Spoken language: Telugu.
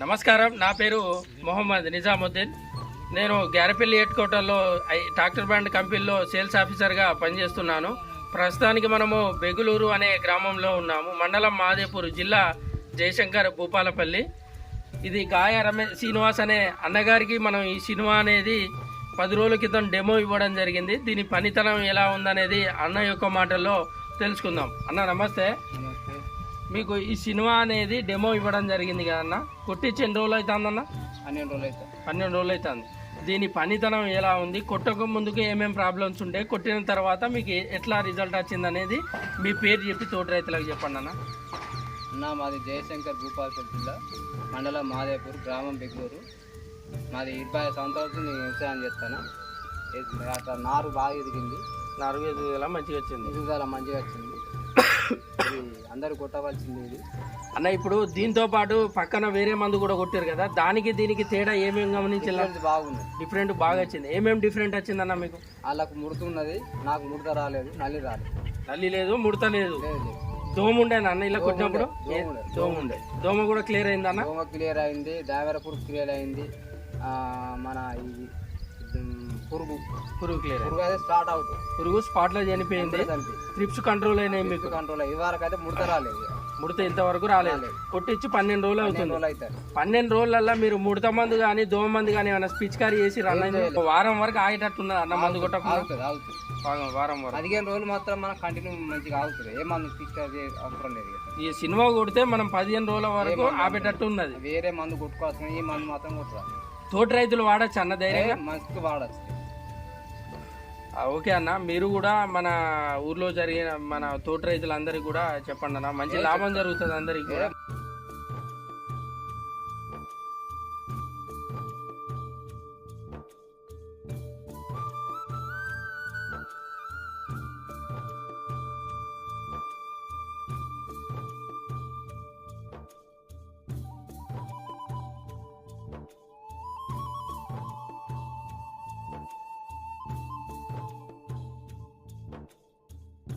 నమస్కారం. నా పేరు మొహమ్మద్ నిజాముద్దీన్. నేను గ్యారపల్లి హెడ్ క్వార్టర్లో ఐ- ట్రాక్టర్ బ్రాండ్ కంపెనీలో సేల్స్ ఆఫీసర్గా పనిచేస్తున్నాను. ప్రస్తుతానికి మనము బెగులూరు అనే గ్రామంలో ఉన్నాము. మండలం మాదేపూర్ జిల్లా జయశంకర్ భూపాలపల్లి. ఇది గాయ రమేష్ శ్రీనివాస్ అనే అన్నగారికి మనం ఈ సినిమా అనేది పది రోజుల క్రితం డెమో ఇవ్వడం జరిగింది. దీని పనితనం ఎలా ఉందనేది అన్న యొక్క మాటల్లో తెలుసుకుందాం. అన్న నమస్తే. మీకు ఈ సినిమా అనేది డెమో ఇవ్వడం జరిగింది కదన్న కొట్టించి ఎన్ని రోజులు అవుతుందన్న పన్నెండు రోజులు అయితే పన్నెండు రోజులు అవుతుంది. దీని పనితనం ఎలా ఉంది? కొట్టక ముందుకు ఏమేమి ప్రాబ్లమ్స్ ఉంటే కొట్టిన తర్వాత మీకు ఎట్లా రిజల్ట్ వచ్చింది అనేది మీ పేరు చెప్పి తోటి రైతులకు చెప్పండి అన్న. అన్న మాది జయశంకర్ భూపాలపల్లి జిల్లా మండలం మాదేపూర్ గ్రామం బెంగళూరు. మాది ఇరవై సంవత్సరాలు నేను వ్యవసాయం చేస్తాను. అట్లా నారు బాగా ఎదిగింది. ఐదు వేల మంచిగా వచ్చింది. ఎదుగుదల మంచిగా వచ్చింది. అందరు కొట్టవలసింది ఇది. అన్న ఇప్పుడు దీంతో పాటు పక్కన వేరే మందు కూడా కొట్టారు కదా దానికి దీనికి తేడా ఏమేమి గమనించాల? ఇది బాగుంది. డిఫరెంట్ బాగా వచ్చింది. ఏమేమి డిఫరెంట్ వచ్చిందన్న మీకు? వాళ్ళకు ముడుతున్నది నాకు ముడత రాలేదు నల్లి రాలేదు. నల్లి లేదు ముడత లేదు. దోమ ఉండేనా అన్న ఇలా కొట్టినప్పుడు? దోమ ఉండే. దోమ ఉండే. కూడా క్లియర్ అయిందన్న దోమ క్లియర్ అయింది దావెర పురుగు క్లియర్ అయింది. మన ఇది పురుగు పురుగు క్లియర్ పురుగు అయితే స్టార్ట్ అవుతుంది. పురుగు స్పాట్లో చనిపోయింది. ట్రిప్స్ కంట్రోల్ అయినాయి మీకు. కంట్రోల్ ఈ వారికి అయితే ముడత రాలేదు ముడత ఇంతవరకు రాలేదు. కొట్టించి పన్నెండు రోజులు అవుతుంది. పన్నెండు రోజులల్లో మీరు ముడత మందు కానీ దోమ మందు కానీ ఏమైనా పిచికారి చేసి రన్ వారం వరకు ఆగేటట్టున్నది అన్న మందు కొట్టకుండా? వారం- వారం పదిహేను రోజులు మాత్రం మనం కంటిన్యూ మంచిగా ఆగుతుంది. ఏ మందు తీసుకొని అవసరం లేదు. ఈ సినిమా కొడితే మనం పదిహేను రోజుల వరకు ఆపేటట్టు ఉన్నది. వేరే మందు కొట్టుకోవాల్సిన ఈ మందు మాత్రం కొట్టురా. తోటి రైతులు వాడచ్చు అన్న ధైర్యంగా? వాడచ్చు. ఆ, ఓకే అన్న. మీరు కూడా మన ఊర్లో జరిగిన మన తోటి రైతులందరికీ కూడా చెప్పండి అన్న. మంచి లాభం జరుగుతుంది అందరికి కూడా.